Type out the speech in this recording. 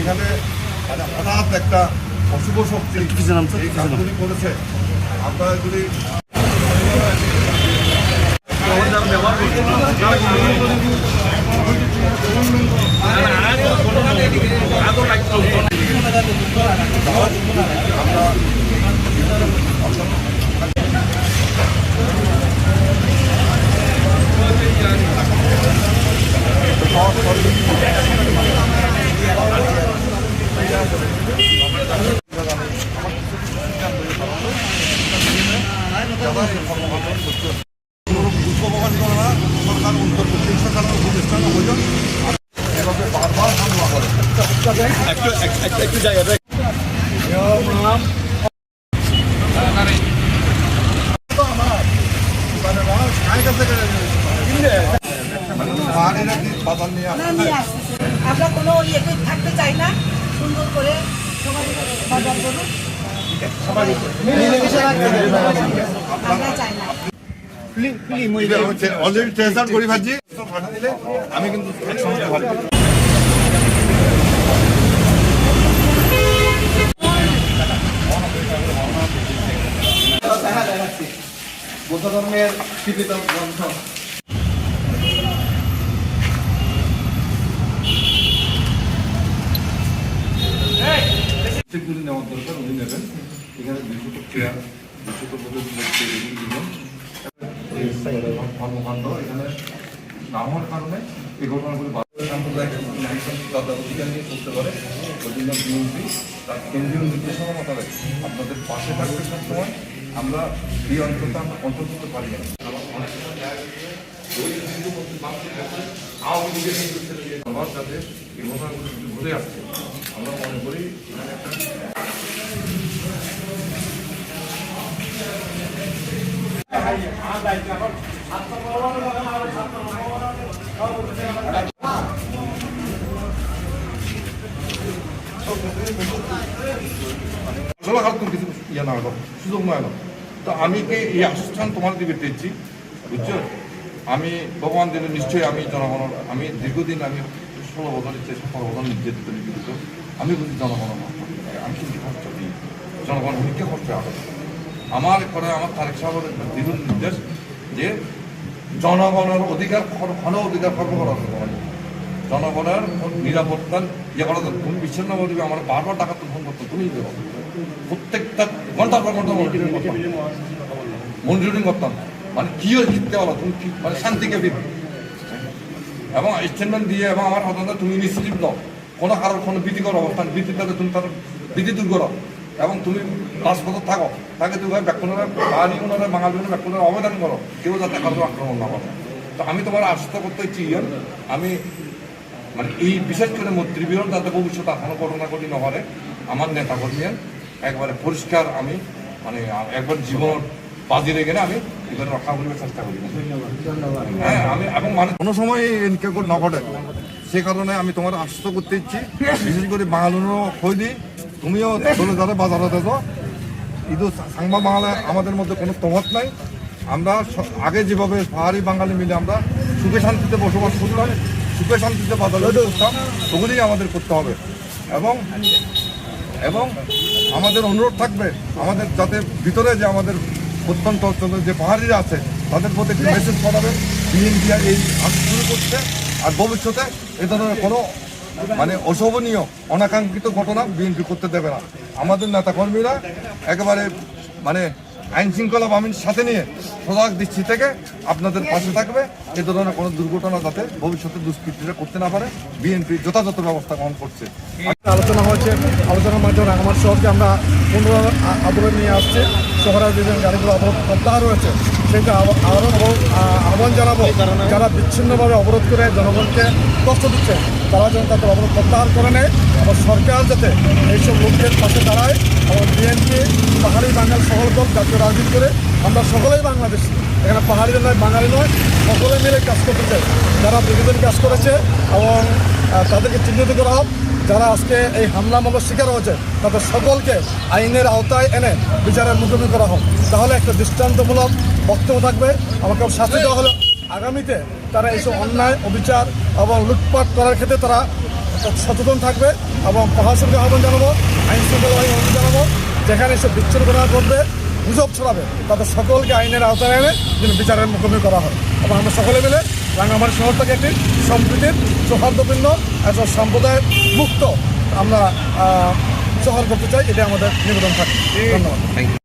এখানে মানে হঠাৎ একটা অশুভ শক্তি করেছে। আমরা যদি দুঃখপ্রকাশ করে না সরকার অন্তর্বর্তী সরকারের উপদেষ্টা নবজন এভাবে বারবার হামলা করে নিয়ে আসতেছে আমরা কোনো ইয়েতে থাকতে আমরা চাই না। অলরেডি ট্রেজার করে ভাবছি। আমি কিন্তু বৌদ্ধ ধর্মের কৃতিত গ্রন্থ নেওয়ার দরকার উনি নেবেন। এখানে দুশত চেয়ার দুশত পদের মধ্যে টেবিল দিবেন এই কর্মকাণ্ড এখানে না হওয়ার কারণে এই ঘটনাগুলি সাম্প্রদায়িক তত্ত্বাবধিকার নিয়ে করতে পারে ওই জন্য বিএনপি তার কেন্দ্রীয় নির্দেশনা মোতাবেক আপনাদের পাশে থাকবে সবসময় আমরা এই অঞ্চলটা আমরা কন্ট্রোল করতে পারি না আওয়ামী লীগের এই ঘটনাগুলি ঘুরে আসছে আমরা মনে করি এখানে একটা কিছু ইয়ে না না। তো আমি এই আশ্বাস তোমার দিকে দিচ্ছি? বুঝছ? আমি ভগবান দিলে নিশ্চয়ই আমি জনগণের, আমি দীর্ঘদিন আমি ষোলো বছর ইচ্ছে বছর নির্যাতিত আমি বুঝি জনগণের মাঠ আমি কিন্তু খরচ দিই জনগণ পরীক্ষা করতে হবে আমার করে আমার তারেক সাহেবের দৃঢ় নির্দেশ যে জনগণের অধিকার, ঘন অধিকার খর্ব করা জনগণের নিরাপত্তা ইয়ে করা বিচ্ছিন্ন দিবে আমার বারবার টাকা তো ফোন করতো, তুমি দেবো প্রত্যেকটা ঘণ্টার পর ঘণ্টা মনিটরিং করতাম মনিটরিং করতাম মানে কি জিততে পারো? তুমি কি মানে শান্তিকে দিবে এবং স্টেটমেন্ট দিয়ে এবং আমার হতাশা তুমি ইনিশিয়েটিভ দাও। কোনো কারোর কোনো ভীতিকর অবস্থান ভীতিতে তুমি তার ভীতি দূর করো এবং তুমি পাঁচ বছর থাকো। তাকে তুমি ব্যাকুণের বাঙালি উনারা বাঙালি ব্যাকুণের অবদান করো। কেউ যাতে কারোর আক্রমণ না করে। তো আমি তোমার আশ্বস্ত করতে চাই ইয়ার, আমি মানে এই বিশেষ করে মন্ত্রীবিহন যাতে ভবিষ্যতে এখনও ঘটনা ঘটি না পারে আমার নেতা কর্মীর একবারে পরিষ্কার আমি মানে একবার জীবন বাজি রেখে আমি এবার রক্ষা করবার চেষ্টা করি। হ্যাঁ আমি এবং মানে কোনো সময় এনকে না ঘটে সে কারণে আমি তোমার আশ্বস্ত করতে ইচ্ছি বিশেষ করে বাঙালিরও খই দিই তুমিও চলে যাবে বাজারে দেখো। কিন্তু সাংবা বাংলা আমাদের মধ্যে কোনো তফাৎ নাই। আমরা আগে যেভাবে পাহাড়ি বাঙালি মিলে আমরা সুখে শান্তিতে বসবাস করতাম সুখে শান্তিতে বাজারে করতাম ওগুলি আমাদের করতে হবে। এবং এবং আমাদের অনুরোধ থাকবে আমাদের যাতে ভিতরে যে আমাদের প্রত্যন্ত অঞ্চলে যে পাহাড়িরা আছে তাদের প্রতি একটি মেসেজ পাঠাবেন বিএনপি এই শুরু করছে আর ভবিষ্যতে এ ধরনের কোনো মানে অশোভনীয়, অনাকাঙ্ক্ষিত ঘটনা বিএনপি করতে দেবে না। আমাদের নেতা কর্মীরা একেবারে মানে আইন শৃঙ্খলা বাহিনীর সাথে নিয়ে সজাগ দৃষ্টি থেকে আপনাদের পাশে থাকবে। এ ধরনের কোনো দুর্ঘটনা যাতে ভবিষ্যতে দুষ্কৃতীরা করতে না পারে, বিএনপি যথাযথ ব্যবস্থা গ্রহণ করছে। আলোচনা হয়েছে, আলোচনার মাধ্যমে রাঙামার শহরকে আমরা পুনরায় আ- আদরে নিয়ে আসছি। শহরের বিভিন্ন গাড়িগুলো অবরোধ প্রত্যাহার রয়েছে। সেটা আরও আহ্বান জানাব। যারা বিচ্ছিন্নভাবে অবরোধ করে জনগণকে কষ্ট দিচ্ছে তারা যেন তাদের অবরোধ প্রত্যাহার করে নেয়। এবং সরকার যাতে এইসব লোকদের পাশে দাঁড়ায় এবং বিএনপি পাহাড়ি বাঙাল সকল দল জাতীয় রাজনীতি করে আমরা সকলেই বাংলাদেশি। এখানে পাহাড়ি নয় বাঙালি নয় সকলে মিলে কাজ করতে চাই। যারা দীর্ঘদিন কাজ করেছে এবং তাদেরকে চিহ্নিত করা হোক যারা আজকে এই হামলা মামলার শিকার হয়েছে, তাদের সকলকে আইনের আওতায় এনে বিচারের মুখোমুখি করা হোক। তাহলে একটা দৃষ্টান্তমূলক বক্তব্য থাকবে। আমাকে শাস্তি দেওয়া হলো। আগামীতে তারা এইসব অন্যায়, অবিচার এবং লুটপাট করার ক্ষেত্রে তারা সচেতন থাকবে এবং প্রশাসনকে আহ্বান জানাব, আইন শৃঙ্খলা বাহিনী অনুরোধ জানাব, যেখানে সব বিচ্ছিন্নতা করবে গুজব ছড়াবে। তাদের সকলকে আইনের আওতায় এনে যেন বিচারের মুখোমুখি করা হয়। এবং আমরা সকলে মিলে রাঙামাটি শহরটাকে একটি সম্প্রীতির সৌহার্দ্যপূর্ণ একটা সম্প্রদায়ের মুক্ত। আমরা সহার শহর করতে চাই এটা আমাদের নিবেদন থাকে। ধন্যবাদ।